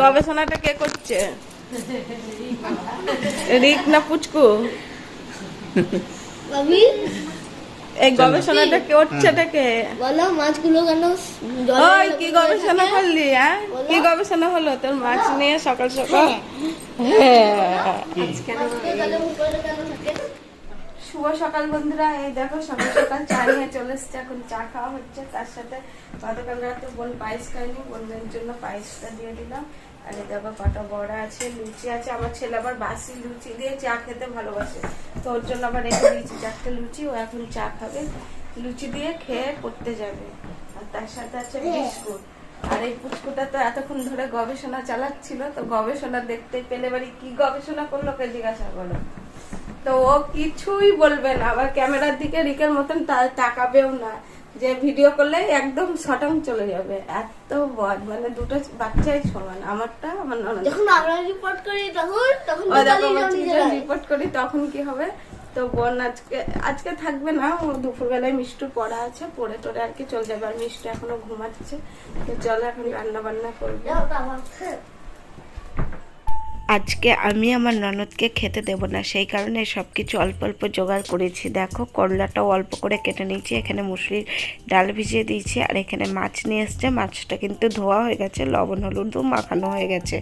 গবেষণাটা কে করছে? রিক না পুচকু? এই গবেষণাটা কে করছেটা কে? বলো মাছগুলো কেন ওই কি গবেষণা করলি হ্যাঁ? কি গবেষণা হলো? তোর মাছ নিয়ে সকাল সকাল? হ্যাঁ মাছগুলো তাহলে উপরে কেন থাকে শুভ সকাল বন্ধুরা। এই দেখো সকাল সকাল চা নিয়ে চলে এসছে। এখন চা খাওয়া হচ্ছে। তার সাথে গতকাল রাতে বোন পায়েস খায়নি। বোনের জন্য পায়েসটা দিয়ে দিলাম। আর এই দেখো কটা বড়া আছে লুচি আছে। আমার ছেলে আবার বাসি লুচি দিয়ে চা খেতে ভালোবাসে। তো ওর জন্য আবার রেখে দিয়েছি চারটে লুচি। ও এখন চা খাবে। লুচি দিয়ে খেয়ে পড়তে যাবে। আর তার সাথে আছে বিস্কুট। আর এই পুচকুটা তো এতক্ষণ ধরে গবেষণা চালাচ্ছিল। তো গবেষণা দেখতে পেলে বাড়ি কি গবেষণা করল কে জিজ্ঞাসা করো তো ও কিছুই বলবে না। আবার ক্যামেরার দিকে রিকের মতন তাকাবেও না। যে ভিডিও করলে একদম শটাং চলে যাবে। এত বদ মানে দুটো বাচ্চাই সমান। আমারটা আমার যখন আমরা রিপোর্ট করি তখন তখন। রিপোর্ট করি তখন কি হবে? তো বোন আজকে আজকে থাকবে না। ও দুপুরবেলায় মিষ্টুর পড়া আছে। পড়ে টোরে আর কি চলে যাবে আর মিষ্টি এখনও ঘুমাচ্ছে। তো চলো এখন রান্না বান্না করব আজকে আমি আমার ননদকে খেতে দেব না, সেই কারণে সব কিছু অল্প অল্প জোগাড় করেছি। দেখো, করলাটাও অল্প করে কেটে নিয়েছি, এখানে মুসলির ডাল ভিজিয়ে দিয়েছি, আর এখানে মাছ নিয়ে এসছে। মাছটা কিন্তু ধোয়া হয়ে গেছে, লবণ হলুদও মাখানো হয়ে গেছে।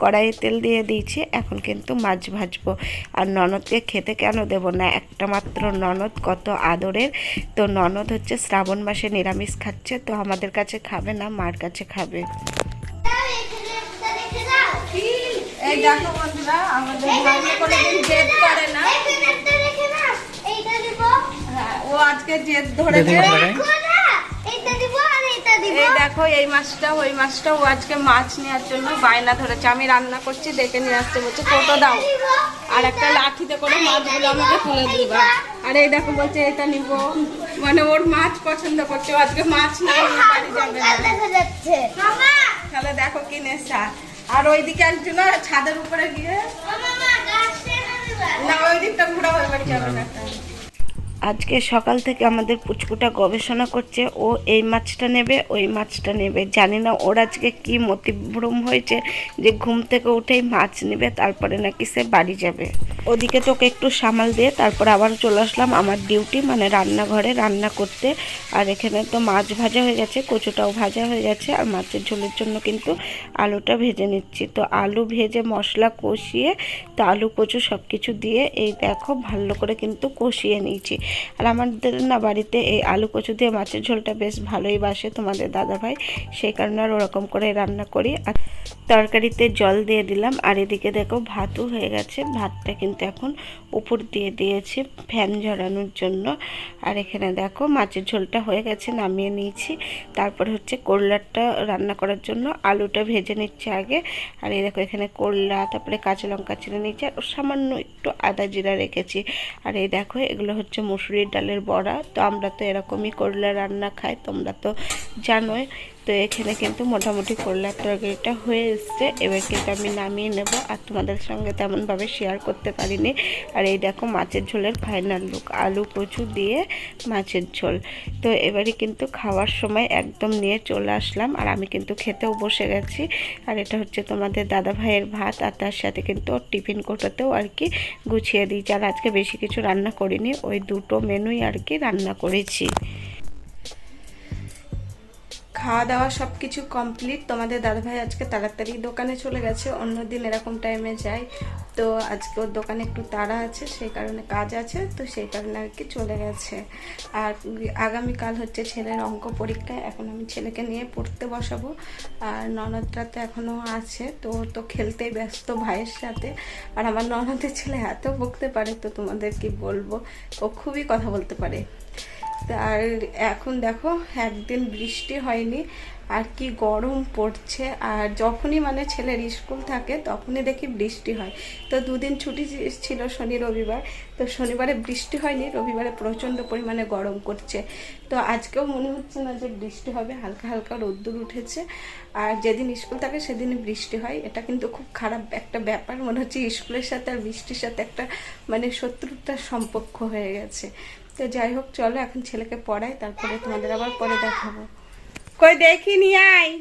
কড়াইয়ে তেল দিয়ে দিয়েছি, এখন কিন্তু মাছ ভাজবো। আর ননদকে খেতে কেন দেব না? একটা মাত্র ননদ কত আদরের। তো ননদ হচ্ছে শ্রাবণ মাসে নিরামিষ খাচ্ছে, তো আমাদের কাছে খাবে না, মার কাছে খাবে। এই দেখো বন্ধুরা আমাদের কোনোদিন জেদ করে না। হ্যাঁ ও আজকে জেদ ধরেছে। কোনা এইটা দিব আর এইটা দিব। এই দেখো এই মাছটা ওই মাছটা ও আজকে মাছ নেওয়ার জন্য বায়না ধরেছে। আমি রান্না করছি দেখে নিয়ে আসতে বলছে টোটো দাও। আর একটা লাঠিতে করে মাছগুলো আমাকে তুলে দিবা। আর এই দেখো বলছে এটা নিব। মানে ওর মাছ পছন্দ করছে ও আজকে মাছ না নিয়ে বাড়ি যাবে না। তাহলে দেখো কি নেশা। আর ওইদিকে না ছাদের উপরে গিয়ে? না ওই দিকটা ঘোরা হয়ে বাড়ি যাবে না। আজকে সকাল থেকে আমাদের পুচকুটা গবেষণা করছে, ও এই মাছটা নেবে, ওই মাছটা নেবে। জানি না ওর আজকে কি মতিভ্রম হয়েছে যে ঘুম থেকে উঠেই মাছ নেবে, তারপরে নাকি সে বাড়ি যাবে। ওদিকে তোকে একটু সামাল দিয়ে তারপর আবার চলে আসলাম আমার ডিউটি মানে রান্নাঘরে রান্না করতে। আর এখানে তো মাছ ভাজা হয়ে গেছে, কচুটাও ভাজা হয়ে গেছে, আর মাছের ঝোলের জন্য কিন্তু আলুটা ভেজে নিচ্ছি। তো আলু ভেজে মশলা কষিয়ে, তো আলু কচু সব কিছু দিয়ে এই দেখো ভালো করে কিন্তু কষিয়ে নিয়েছি। আর আমাদের না বাড়িতে এই আলু কচু দিয়ে মাছের ঝোলটা বেশ ভালোই বাসে তোমাদের দাদা ভাই সেই কারণে আর ওরকম করে রান্না করি। আর তরকারিতে জল দিয়ে দিলাম। আর এদিকে দেখো ভাতও হয়ে গেছে। ভাতটা কিন্তু এখন উপর দিয়ে দিয়েছি ফ্যান ঝরানোর জন্য। আর এখানে দেখো মাছের ঝোলটা হয়ে গেছে, নামিয়ে নিয়েছি। তারপর হচ্ছে করলাটা রান্না করার জন্য আলুটা ভেজে নিচ্ছে আগে। আর এই দেখো এখানে করলা, তারপরে কাঁচা লঙ্কা চিনে নিচ্ছে আর সামান্য একটু আদা জিরা রেখেছি। আর এই দেখো এগুলো হচ্ছে মুসুরির ডালের বড়া। তো আমরা তো এরকমই করলে রান্না খাই তোমরা তো জানোই। তো এখানে কিন্তু মোটামুটি করলার তরকারিটা হয়ে এসছে। এবার কিন্তু আমি নামিয়ে নেব আর তোমাদের সঙ্গে তেমনভাবে শেয়ার করতে পারিনি। আর এই দেখো মাছের ঝোলের ফাইনাল লুক আলু কচু দিয়ে মাছের ঝোল। তো এবারে কিন্তু খাওয়ার সময় একদম নিয়ে চলে আসলাম আর আমি কিন্তু খেতেও বসে গেছি। আর এটা হচ্ছে তোমাদের দাদা ভাইয়ের ভাত আর তার সাথে কিন্তু টিফিন কোটাতেও আর কি গুছিয়ে দিয়েছি। আর আজকে বেশি কিছু রান্না করিনি, ওই দুটো মেনুই আর কি রান্না করেছি। খাওয়া দাওয়া সব কিছু কমপ্লিট তোমাদের দাদাভাই আজকে তাড়াতাড়ি দোকানে চলে গেছে, অন্যদিন এরকম টাইমে যায়। তো আজকে ওর দোকানে একটু তাড়া আছে, সেই কারণে কাজ আছে, তো সেই কারণে আর কি চলে গেছে। আর আগামীকাল হচ্ছে ছেলের অঙ্ক পরীক্ষা, এখন আমি ছেলেকে নিয়ে পড়তে বসাবো। আর ননদটা তো এখনও আছে, তো তো খেলতেই ব্যস্ত ভাইয়ের সাথে। আর আমার ননদের ছেলে এত বকতে পারে, তো তোমাদের কি বলব? ও খুবই কথা বলতে পারে। আর এখন দেখো, একদিন বৃষ্টি হয়নি, আর কি গরম পড়ছে, আর যখনই মানে ছেলের স্কুল থাকে তখনই দেখি বৃষ্টি হয়। তো দুদিন ছুটি ছিল শনি রবিবার, তো শনিবারে বৃষ্টি হয়নি, রবিবারে প্রচণ্ড পরিমাণে গরম করছে। তো আজকেও মনে হচ্ছে না যে বৃষ্টি হবে, হালকা হালকা রোদ্দুর উঠেছে, আর যেদিন স্কুল থাকে সেদিনই বৃষ্টি হয়। এটা কিন্তু খুব খারাপ একটা ব্যাপার, মনে হচ্ছে স্কুলের সাথে আর বৃষ্টির সাথে একটা মানে শত্রুতার সম্পর্ক হয়ে গেছে। তো যাই হোক, চলো এখন ছেলেকে পড়াই, তারপরে তোমাদের আবার পরে দেখাবো। কই দেখিনি আয়।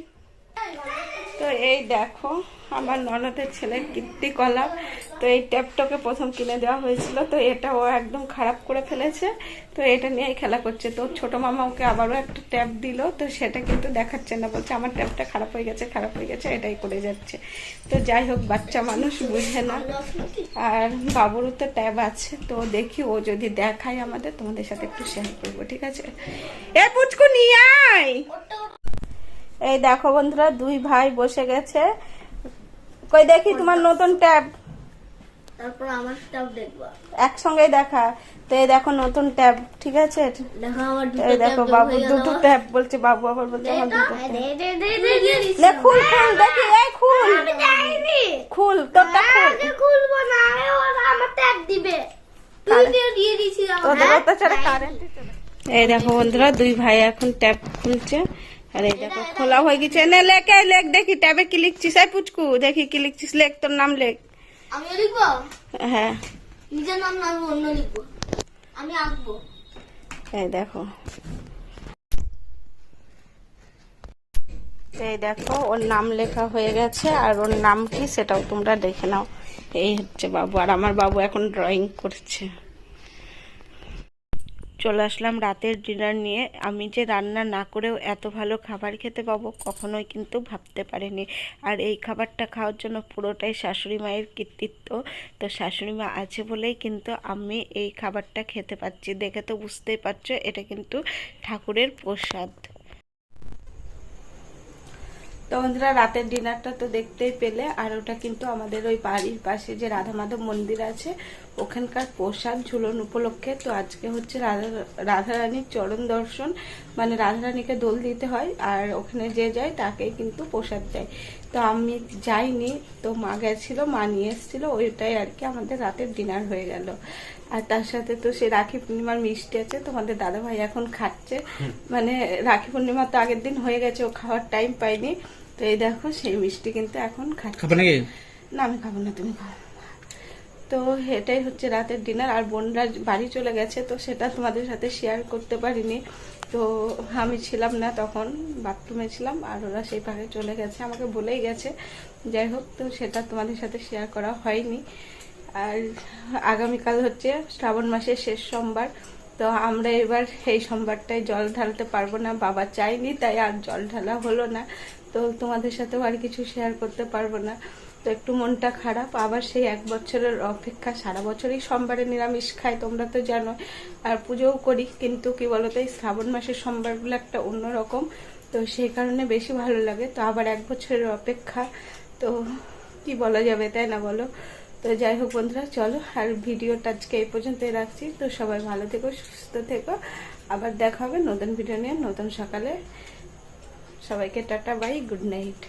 তো এই দেখো আমার ননদের ছেলে কীর্তি কলা তো এই ট্যাপটাকে প্রথম কিনে দেওয়া হয়েছিল, তো এটা ও একদম খারাপ করে ফেলেছে। তো এটা নিয়েই খেলা করছে। তো ছোট মামা ওকে আবারও একটা ট্যাপ দিল, তো সেটা কিন্তু দেখাচ্ছে না, বলছে আমার ট্যাপটা খারাপ হয়ে গেছে, খারাপ হয়ে গেছে, এটাই করে যাচ্ছে। তো যাই হোক, বাচ্চা মানুষ বুঝে না। আর বাবুরও তো ট্যাব আছে, তো দেখি ও যদি দেখায় আমাদের, তোমাদের সাথে একটু শেয়ার করব, ঠিক আছে? এ পুচকু, নিয়ে আয়! এই দেখো বন্ধুরা, দুই ভাই বসে গেছে। কই দেখি তোমার নতুন ট্যাব। তারপর আমার স্টাফ দেখব। একসঙ্গেই দেখা। তো এই দেখো নতুন ট্যাব ঠিক আছে? দেখো এই দেখো বাবু দুটো ট্যাব বলছে বাবু আবার বলছে আমার দুটো। লে খুল খুল দেখি এই খুল। খুল তোরটা খুল। খুলবো না আমি ওর আমার ট্যাগ দিবে। তুই দিয়ে দিয়ে দিছিস তোদের অত্যাচারে কারেন্ট এই দেখো বন্ধুরা দুই ভাই এখন ট্যাব খুলছে। আর এই দেখো খোলা হয়ে গেছে। নে লেখ লেখ দেখি ট্যাবে কি লিখছিস? এই পুচকু দেখি কি লিখছিস লেখ তোর নাম লেখ। আমি লিখব? হ্যাঁ। নিজের নাম না আমি অন্য লিখব। আমি আঁকবো। এই দেখো। এই দেখো ওর নাম লেখা হয়ে গেছে আর ওর নাম কি সেটাও তোমরা দেখে নাও। এই হচ্ছে বাবু আর আমার বাবু এখন ড্রয়িং করছে। চলে আসলাম রাতের ডিনার নিয়ে। আমি যে রান্না না করেও এত ভালো খাবার খেতে পাবো কখনোই কিন্তু ভাবতে পারিনি। আর এই খাবারটা খাওয়ার জন্য পুরোটাই শাশুড়ি মায়ের কৃতিত্ব। তো শাশুড়ি মা আছে বলেই কিন্তু আমি এই খাবারটা খেতে পাচ্ছি। দেখে তো বুঝতেই পারছ, এটা কিন্তু ঠাকুরের প্রসাদ। তো বন্ধুরা, রাতের ডিনারটা তো দেখতেই পেলে। আর ওটা কিন্তু আমাদের ওই বাড়ির পাশে যে রাধা মাধব মন্দির আছে, ওখানকার প্রসাদ ঝুলন উপলক্ষে। তো আজকে হচ্ছে রাধা, রাধারানীর চরণ দর্শন মানে রাধারানীকে দোল দিতে হয়, আর ওখানে যে যায় তাকেই কিন্তু প্রসাদ দেয়। তো আমি যাইনি, তো মা গেছিল, মা নিয়ে এসেছিল, ওইটাই আর কি আমাদের রাতের ডিনার হয়ে গেল। আর তার সাথে তো সে রাখি পূর্ণিমার মিষ্টি আছে তোমাদের দাদা ভাই এখন খাচ্ছে। মানে রাখি পূর্ণিমা তো আগের দিন হয়ে গেছে ও খাওয়ার টাইম পাইনি তো এই দেখো সেই মিষ্টি কিন্তু এখন খাচ্ছে। না আমি খাব না তুমি খাও। তো এটাই হচ্ছে রাতের ডিনার আর বোনরা বাড়ি চলে গেছে তো সেটা তোমাদের সাথে শেয়ার করতে পারিনি। তো আমি ছিলাম না তখন বাথরুমে ছিলাম আর ওরা সেই পাখে চলে গেছে আমাকে বলেই গেছে। যাই হোক তো সেটা তোমাদের সাথে শেয়ার করা হয়নি। আর আগামীকাল হচ্ছে শ্রাবণ মাসের শেষ সোমবার। তো আমরা এবার এই সোমবারটায় জল ঢালতে পারব না, বাবা চাইনি তাই আর জল ঢালা হলো না। তো তোমাদের সাথেও আর কিছু শেয়ার করতে পারব না। তো একটু মনটা খারাপ, আবার সেই এক বছরের অপেক্ষা, সারা বছরই সোমবারে নিরামিষ খাই তোমরা তো জানো। আর পুজোও করি, কিন্তু কি বলতো, এই শ্রাবণ মাসের সোমবারগুলো একটা অন্যরকম। তো সেই কারণে বেশি ভালো লাগে। তো আবার এক বছরের অপেক্ষা, তো কি বলা যাবে, তাই না বলো? তো যাই হোক বন্ধুরা, চলো আর ভিডিওটা আজকে এই পর্যন্তই রাখছি। তো সবাই ভালো থেকো, সুস্থ থেকো। আবার দেখা হবে নতুন ভিডিও নিয়ে, নতুন সকালে। সবাইকে টাটা বাই গুড নাইট